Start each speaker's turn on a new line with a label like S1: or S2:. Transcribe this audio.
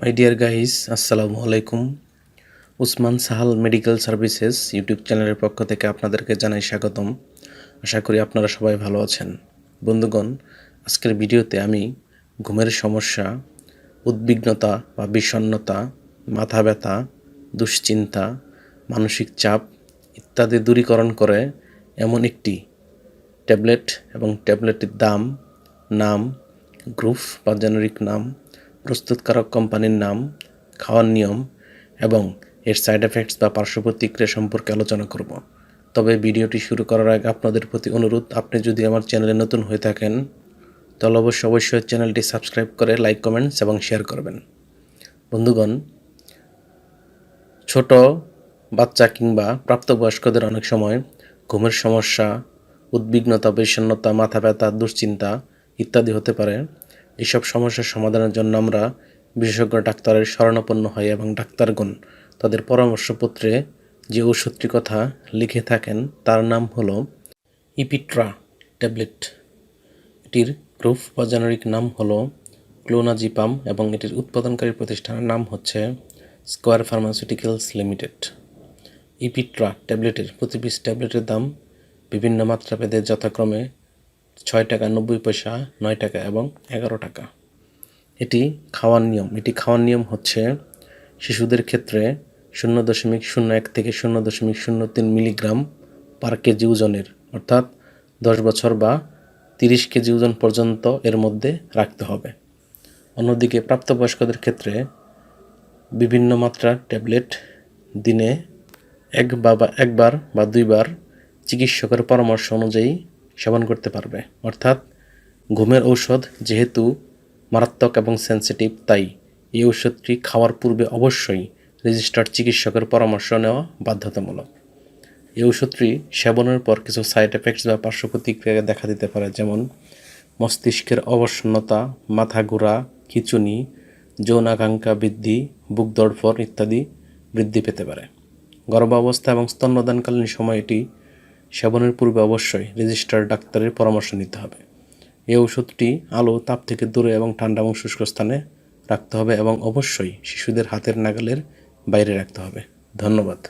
S1: My dear guys আসসালামু আলাইকুম Usman Sahal medical services YouTube চ্যানেলের পক্ষ থেকে আপনাদেরকে জানাই স্বাগতম। আশা করি আপনারা সবাই ভালো আছেন। বন্ধুগণ, আজকের ভিডিওতে আমি ঘুমের সমস্যা, উদ্বিগ্নতা বা বিষণ্ণতা, মাথা ব্যথা, দুশ্চিন্তা, মানসিক চাপ ইত্যাদি দূরীকরণ করে এমন একটি ট্যাবলেট এবং ট্যাবলেটের দাম, নাম, গ্রুপ বা জেনারিক নাম প্রস্তুতকারক কোম্পানির নাম, খাওয়ার নিয়ম এবং এর সাইড এফেক্টস বা পার্শ্ব প্রতিক্রিয়া সম্পর্কে আলোচনা করব। তবে ভিডিওটি শুরু করার আগে আপনাদের প্রতি অনুরোধ, আপনি যদি আমার চ্যানেলে নতুন হয়ে থাকেন, তাহলে অবশ্যই অবশ্যই চ্যানেলটি সাবস্ক্রাইব করে লাইক, কমেন্টস এবং শেয়ার করবেন। বন্ধুগণ, ছোট বাচ্চা কিংবা প্রাপ্তবয়স্কদের অনেক সময় ঘুমের সমস্যা, উদ্বিগ্নতা, বিষণ্ণতা, মাথা ব্যথা, দুশ্চিন্তা ইত্যাদি হতে পারে। এইসব সমস্যার সমাধানের জন্য আমরা বিশেষজ্ঞ ডাক্তারের শরণাপন্ন হই এবং ডাক্তারগণ তাদের পরামর্শপত্রে যে ওষুধটির কথা লিখে থাকেন, তার নাম হলো ইপিট্রা ট্যাবলেট। এটির প্রুফ বা জেনারিক নাম হলো ক্লোনাজিপাম এবং এটির উৎপাদনকারী প্রতিষ্ঠানের নাম হচ্ছে স্কোয়ার ফার্মাসিউটিক্যালস লিমিটেড। ইপিট্রা ট্যাবলেটের প্রতি পিস ট্যাবলেটের দাম বিভিন্ন মাত্রাভেদে যথাক্রমে ছয় টাকা নব্বই পয়সা, নয় টাকা এবং এগারো টাকা। এটি খাওয়ার নিয়ম। এটি খাওয়ার নিয়ম হচ্ছে শিশুদের ক্ষেত্রে শূন্য দশমিক শূন্য এক থেকে শূন্য দশমিক শূন্য তিন মিলিগ্রাম পার কেজি ওজনের, অর্থাৎ দশ বছর বা তিরিশ কেজি ওজন পর্যন্ত এর মধ্যে রাখতে হবে। অন্যদিকে প্রাপ্তবয়স্কদের ক্ষেত্রে বিভিন্ন মাত্রার ট্যাবলেট দিনে এক বা একবার বা দুইবার চিকিৎসকের পরামর্শ অনুযায়ী সেবন করতে পারবে। অর্থাৎ ঘুমের ঔষধ যেহেতু মারাত্মক এবং সেন্সিটিভ তাই এই ঔষধটি খাওয়ার পূর্বে অবশ্যই রেজিস্টার্ড চিকিৎসকের পরামর্শ নেওয়া বাধ্যতামূলক। এই ওষুধটি সেবনের পর কিছু সাইড এফেক্টস বা পার্শ্ব প্রতিক্রিয়া দেখা দিতে পারে, যেমন মস্তিষ্কের অবসন্নতা, মাথা ঘোরা, খিচুনি যৌনাকাঙ্ক্ষা বৃদ্ধি, বুক দড়ফর ইত্যাদি বৃদ্ধি পেতে পারে। গর্ভাবস্থা এবং স্তন্যদানকালীন সময় এটি সেবনের পূর্বে অবশ্যই রেজিস্টার ডাক্তারের পরামর্শ নিতে হবে। এই ওষুধটি আলো, তাপ থেকে দূরে এবং ঠান্ডা এবং শুষ্ক স্থানে রাখতে হবে এবং অবশ্যই শিশুদের হাতের নাগালের বাইরে রাখতে হবে। ধন্যবাদ।